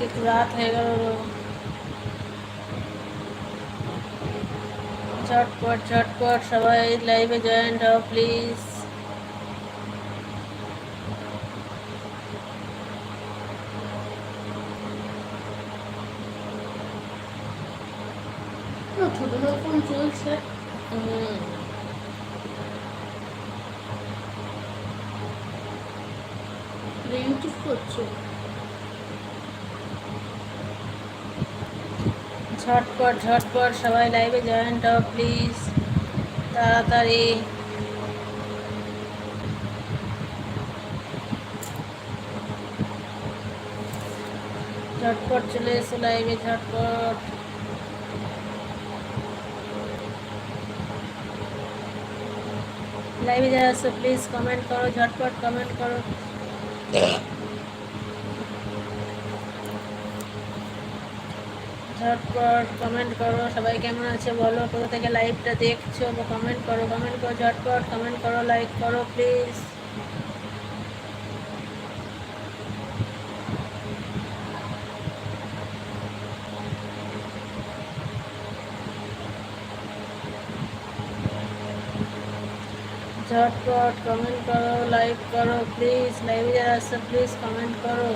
আজকে একটু রাত হয়ে গেল ঝটপট ঝটপট সবাই লাইভে জয়েন্ট হও প্লিজ ছোট ফোন চলছে হুম ইউটিউব করছ ঝটপট ঝটপট সবাই লাইভে জয়েন্ট হও প্লিজ তাড়াতাড়ি। ঝটপট চলে এসো লাইভে ঝটপট। লাইভে যারা আসো প্লিজ কমেন্ট করো, ঝটপট কমেন্ট করো। ঝটপট কমেন্ট করো, সবাই কেমন আছে বলো? কোথা থেকে লাইভটা দেখছ? কমেন্ট করো কমেন্ট করো, ঝটপট কমেন্ট করো লাইক করো প্লিজ ঝটপট কমেন্ট করো লাইক করো প্লিজ লাইভে যারা আসছো প্লিজ কমেন্ট করো।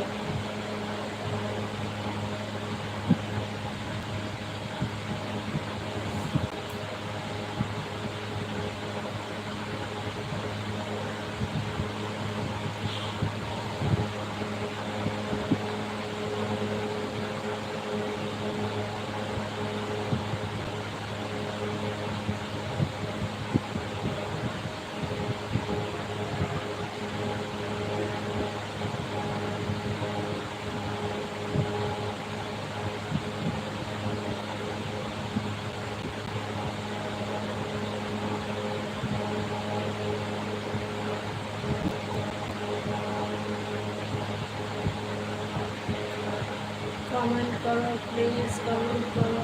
কমেন্ট করো প্লিজ কমেন্ট করো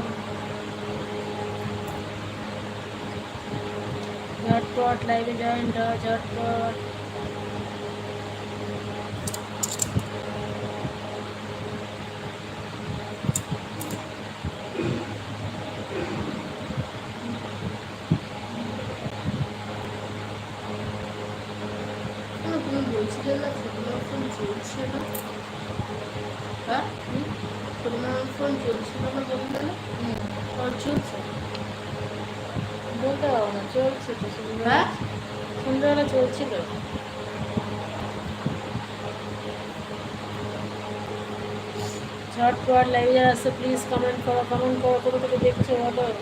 ঝটপট লাইভে জয়েন হও ঝটপট তুমি বলছিলে না ছোট ফোন চলছে না হ্যাঁ ছোট ফোন চলছিল না বললে না ওর চলছে বলতে পারব না চলছে তো হ্যাঁ চলছিল ঝটপট লাইভে যারা আসছে প্লিজ কমেন্ট করো কমেন্ট করো কোনো কিছু দেখছ বলো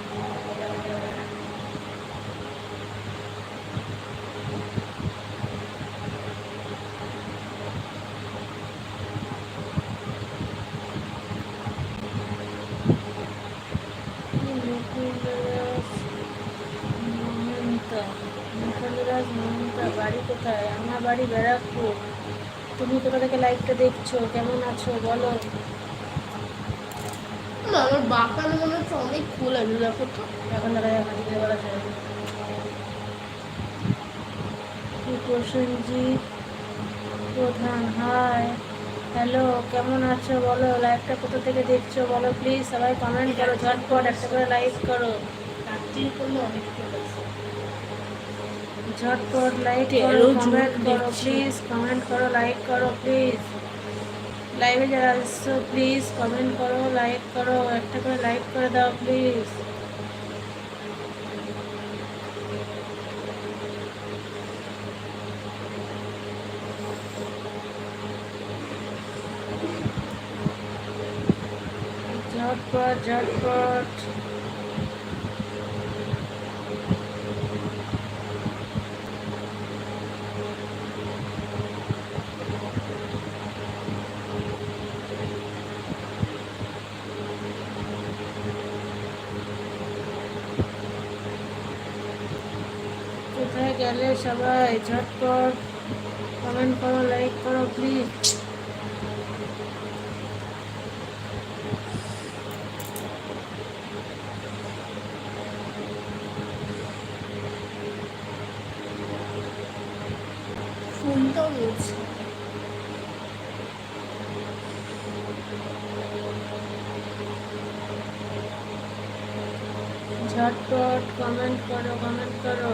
মমতা মুকুন্দরাজ মমতা বাড়ি কোথায় আমার বাড়ি ব্যারাকপুর তুমি কোথা থেকে লাইভটা কেমন আছো? বলো। না আমার বাঁকানো মনে হচ্ছে অনেক ফুল আছে দেখো তো। এখন দেখা যাক আজকে বলা যায় প্রসেনজিৎ প্রধান হাই হ্যালো কেমন আছো? বলো লাইভটা কোথা থেকে দেখছ? বলো প্লিজ সবাই কমেন্ট করো ঝটপট একটা করে লাইক করো। ঝটপট লাইক করো কমেন্ট করো প্লিজ কমেন্ট করো লাইক করো প্লিজ লাইভে যারা আসছো প্লিজ কমেন্ট করো লাইক করো, একটা করে লাইক করে দাও প্লিজ ঝটপট ঝটপট কোথায় গেলে সবাই ঝটপট কমেন্ট করো লাইক করো প্লিজ ফোনটাও রয়েছে ঝটপট কমেন্ট করো কমেন্ট করো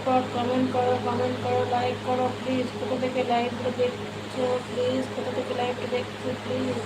ঝটপট কমেন্ট করো কমেন্ট করো লাইক করো প্লিজ কোথা থেকে লাইভটা দেখছ প্লিজ কোথা থেকে লাইভটা দেখছ প্লিজ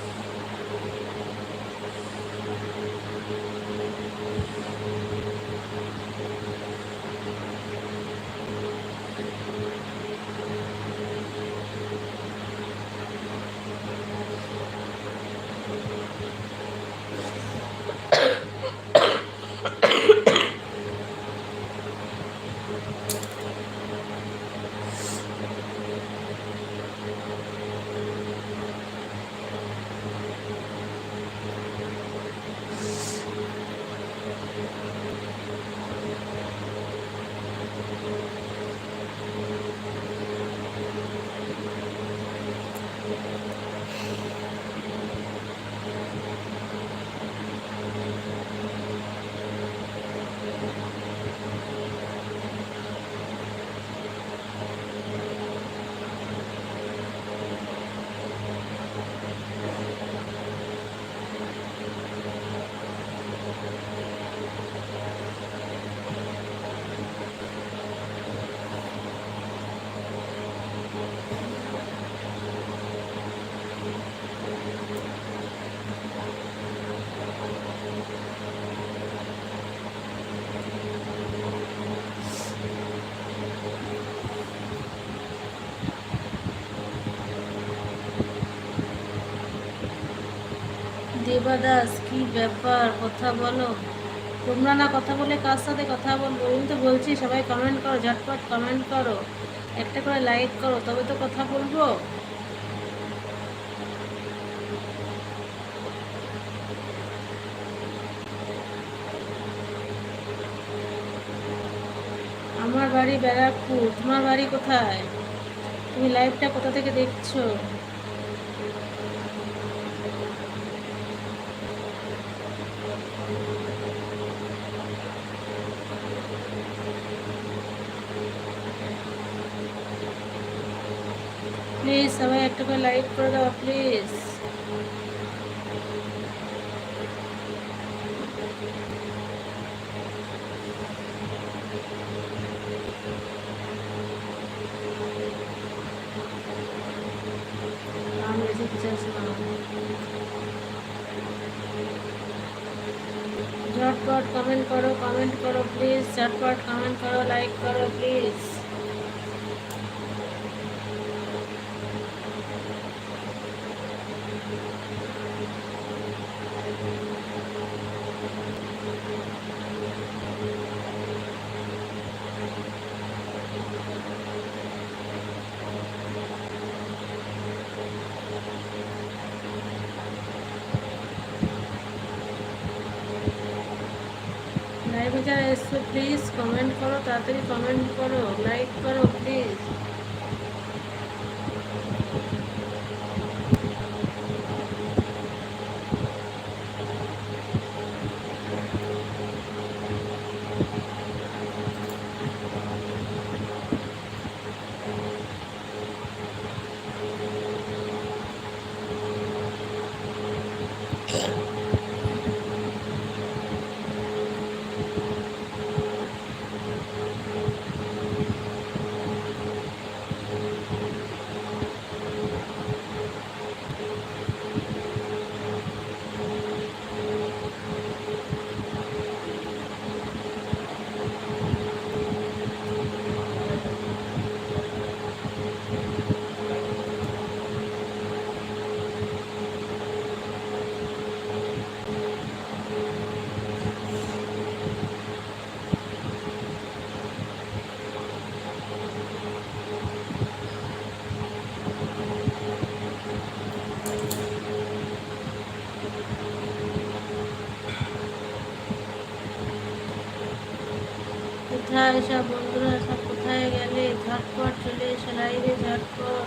দেবাদাস, কি ব্যাপার? কথা বলো। তোমরা না কথা বলে কার সাথে কথা বলব আমি তো বলছি, সবাই কমেন্ট করো, ঝটপট কমেন্ট করো। একটা করে লাইক করো, তবে তো কথা বলব। আমার বাড়ি ব্যারাকপুর, তোমার বাড়ি কোথায়? তুমি লাইভটা কোথা থেকে দেখছ? প্লিজ সবাই একটা করে লাইক করে দাও প্লিজ আমি জিজ্ঞাসা ঝটপট কমেন্ট করো কমেন্ট করো প্লিজ ঝটপট কমেন্ট করো লাইক করো প্লিজ লাইভে যারা এসছো প্লিজ কমেন্ট করো তাড়াতাড়ি কমেন্ট করো লাইক করো প্লিজ কোথায় সব বন্ধুরা সব কোথায় গেলে? ঝটপট চলে এসো লাইভে ঝটপট।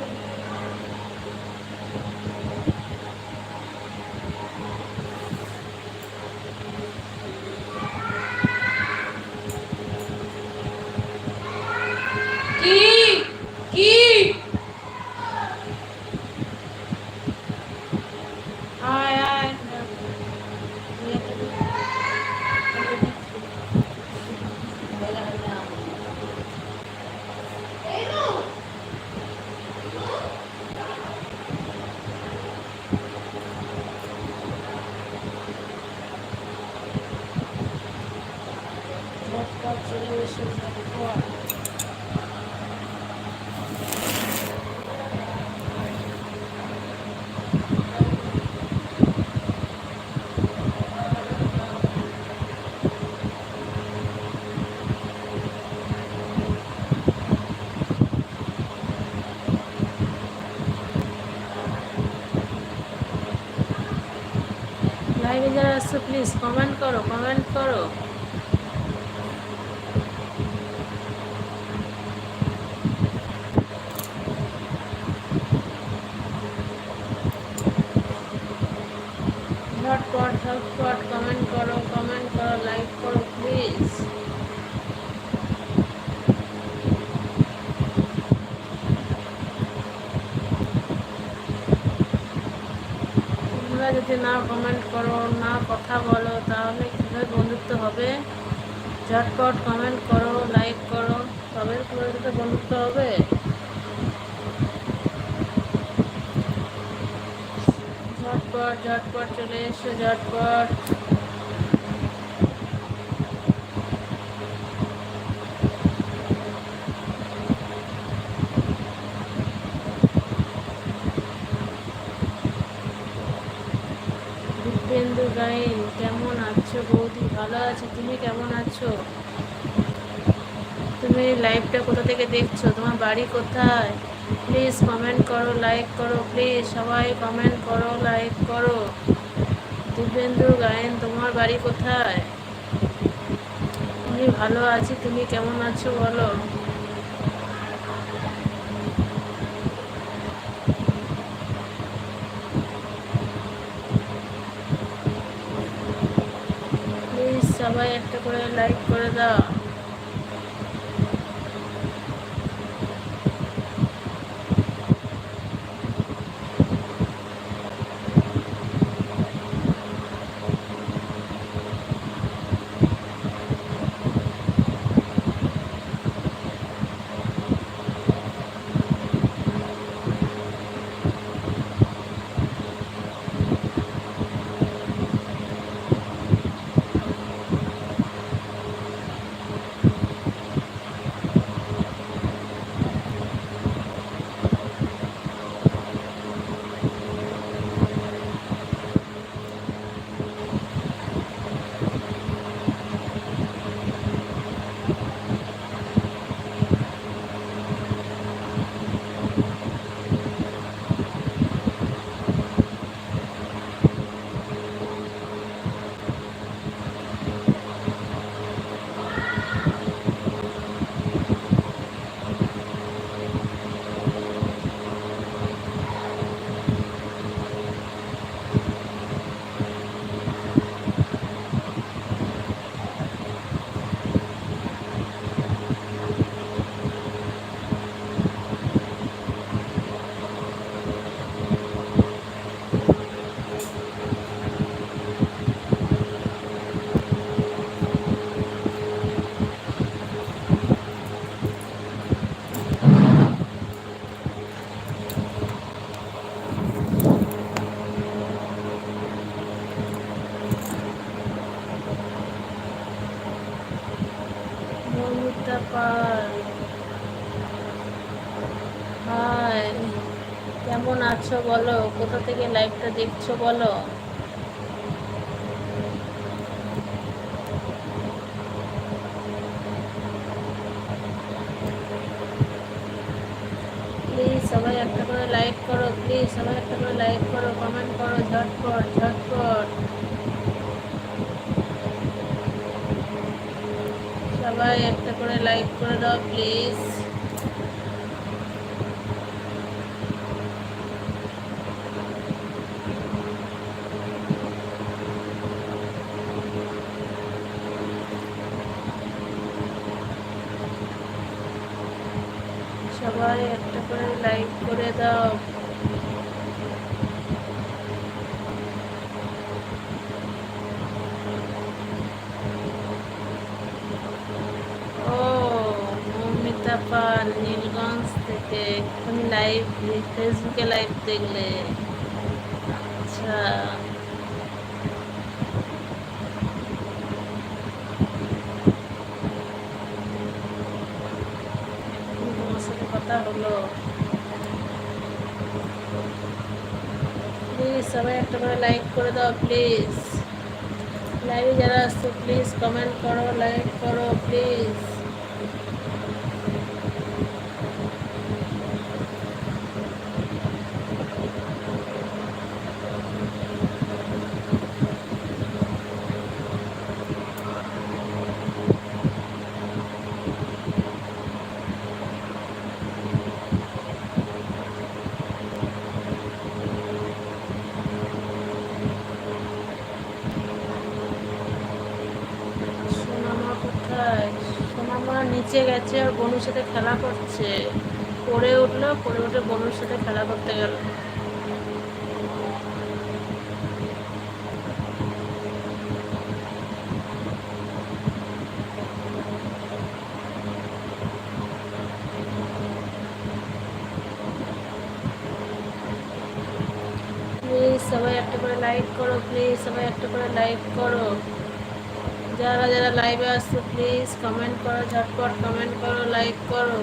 প্লিজ কমেন্ট করো কমেন্ট করো ঝটপট ঝটপট কমেন্ট করো কমেন্ট করো লাইক করো প্লিজ তোমরা যদি না কমেন্ট করো, না কথা বলো, তাহলে কীভাবে বন্ধুত্ব হবে? ঝটপট কমেন্ট করো লাইক করো, তবে তোমাদের সাথে বন্ধুত্ব হবে। ঝটপট ঝটপট চলে এসো, ঝটপট। গাইন কেমন আছো বৌদি? ভালো আছো, তুমি কেমন আছো? তুমি লাইভটা কোথা থেকে দেখছ? তোমার বাড়ি কোথায়? প্লিজ কমেন্ট করো লাইক করো প্লিজ সবাই কমেন্ট করো লাইক করো। দিব্যেন্দু গায়েন, তোমার বাড়ি কোথায়? আমি ভালো আছি, তুমি কেমন আছো বলো প্লিজ সবাই একটা করে লাইক করে দাও মমিতা পাল হাই কেমন আছো বলো? কোথা থেকে লাইভটা দেখছ বলো? প্লিজ সবাই একটা করে লাইক করো প্লিজ সবাই একটা করে লাইক করো কমেন্ট করো, ঝটপট ঝটপট। সবাই একটা করে লাইক করে দাও প্লিজ সবাই একটা করে লাইক করে দাও। পাল নীলগঞ্জ থেকে তুমি লাইভ ফেসবুকে লাইভ দেখলে। আচ্ছা তোমার সাথে কথা হলো। প্লিজ সবাই একটা করে লাইক করে দাও প্লিজ লাইভে যারা আসছো প্লিজ কমেন্ট করো লাইক করো প্লিজ সোনামা কোথায় সোনামা নিচে গেছে আর বনুর সাথে খেলা করছে। পড়ে উঠল, পড়ে উঠে বনুর সাথে খেলা করতে গেল। প্লিজ সবাই একটা করে লাইক করো প্লিজ সবাই একটা করে লাইক করো। যারা যারা লাইভে আসছো প্লিজ কমেন্ট করো, ঝটপট কমেন্ট করো লাইক করো।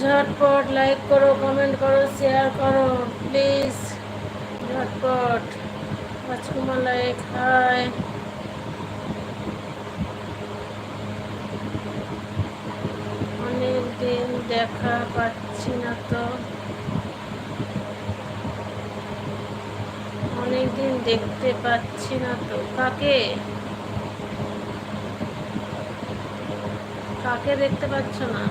ঝটপট লাইক করো কমেন্ট করো শেয়ার করো প্লিজ ঝটপট। রাজকুমার লাইক হাই অনেক দিন দেখা পাচ্ছি না তো। অনেকদিন দেখতে পাচ্ছি না তো। কাকে? কাকে দেখতে পাচ্ছ না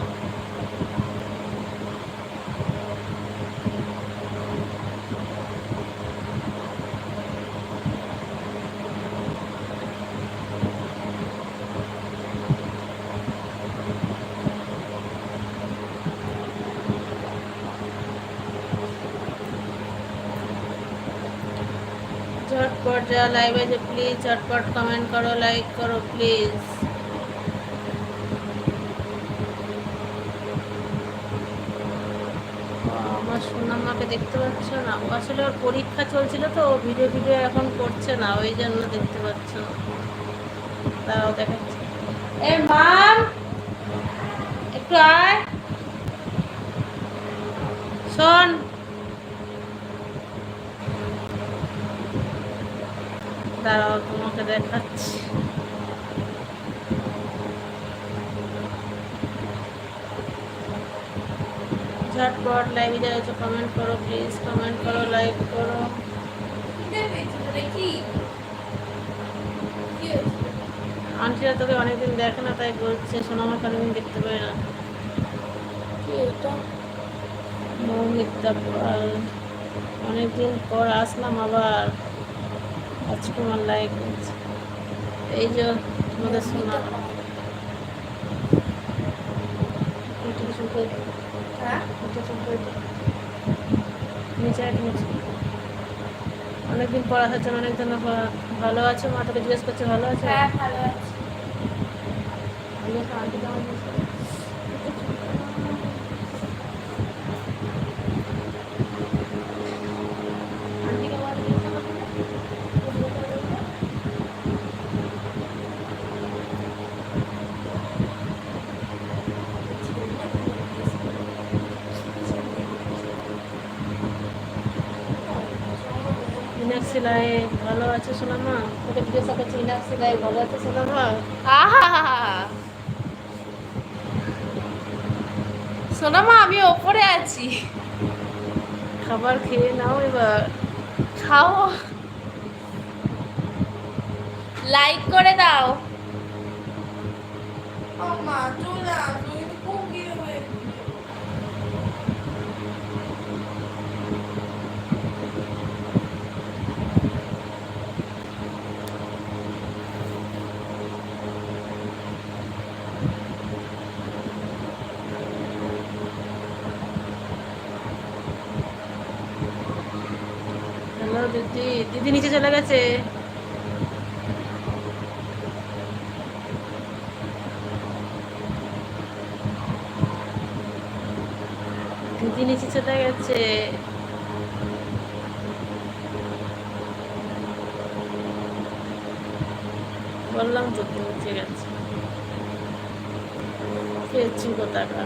ঝটপট যারা লাইভে যে প্লিজ চটপট কমেন্ট করো লাইক করো প্লিজ আমার সোনামাকে দেখতে পাচ্ছ না? আসলে ওর পরীক্ষা চলছিল তো, ও ভিডিও ভিডিও এখন করছে না, ওই জন্য দেখতে পাচ্ছ। না তারাও দেখাচ্ছে। এ মাম একটু আয়। শোন দাঁড়াও, তোমাকে দেখাচ্ছি। ঝটপট লাইভে যারা হচ্ছে কমেন্ট করো প্লিজ কমেন্ট করো লাইক করো। আন্টিরা তোকে অনেকদিন দেখে না, তাই বলছে সোনামা অনেকদিন দেখতে পাই না। মৌমিতা অনেকদিন পর আসলাম আবার। এই যে তোমাদের শোনা অনেকদিন আসার জন্য অনেকজন ভালো আছো মা তোকে জিজ্ঞেস করছে ভালো আছে? হ্যাঁ ভালো আছে আন্টি কেমন আছে? আন্টি কেমন আছে? মীনাক্ষী লাই ভালো আছে সোনামা তোকে ভালো আছে সোনামা সোনামা আমি ওপরে আছি। খাবার খেয়ে নাও এবার। খাও। লাইক করে দাও। মা চলে আসো কিন্তু খুব বিয়ে হয়ে হ্যালো দিদি নিচে চলে গেছে। চলে গেছে। বললাম তো নিচে গেছে। পেয়েছি কোথাকা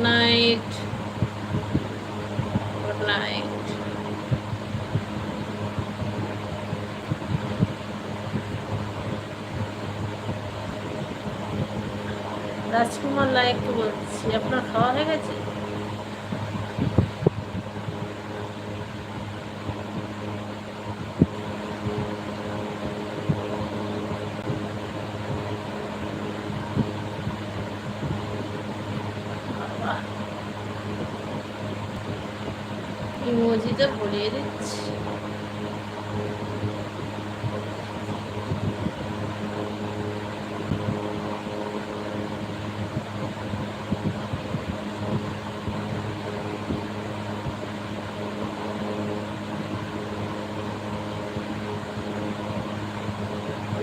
good night good night Rajkumar লাইককে বলছি আপনার খাওয়া হয়ে গেছে বাবা ইমোজিটা ভরিয়ে দিচ্ছি।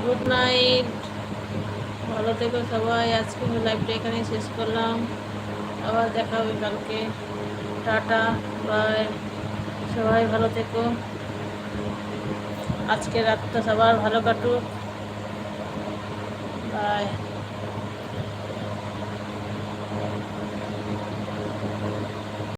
Good night. ভালো থেকো সবাই। আজকে লাইভটা এখানে শেষ করলাম। আবার দেখা হবে কালকে। টাটা। বাই সবাই ভালো থেকো। আজকে রাতটা সবার ভালো কাটুক। বাই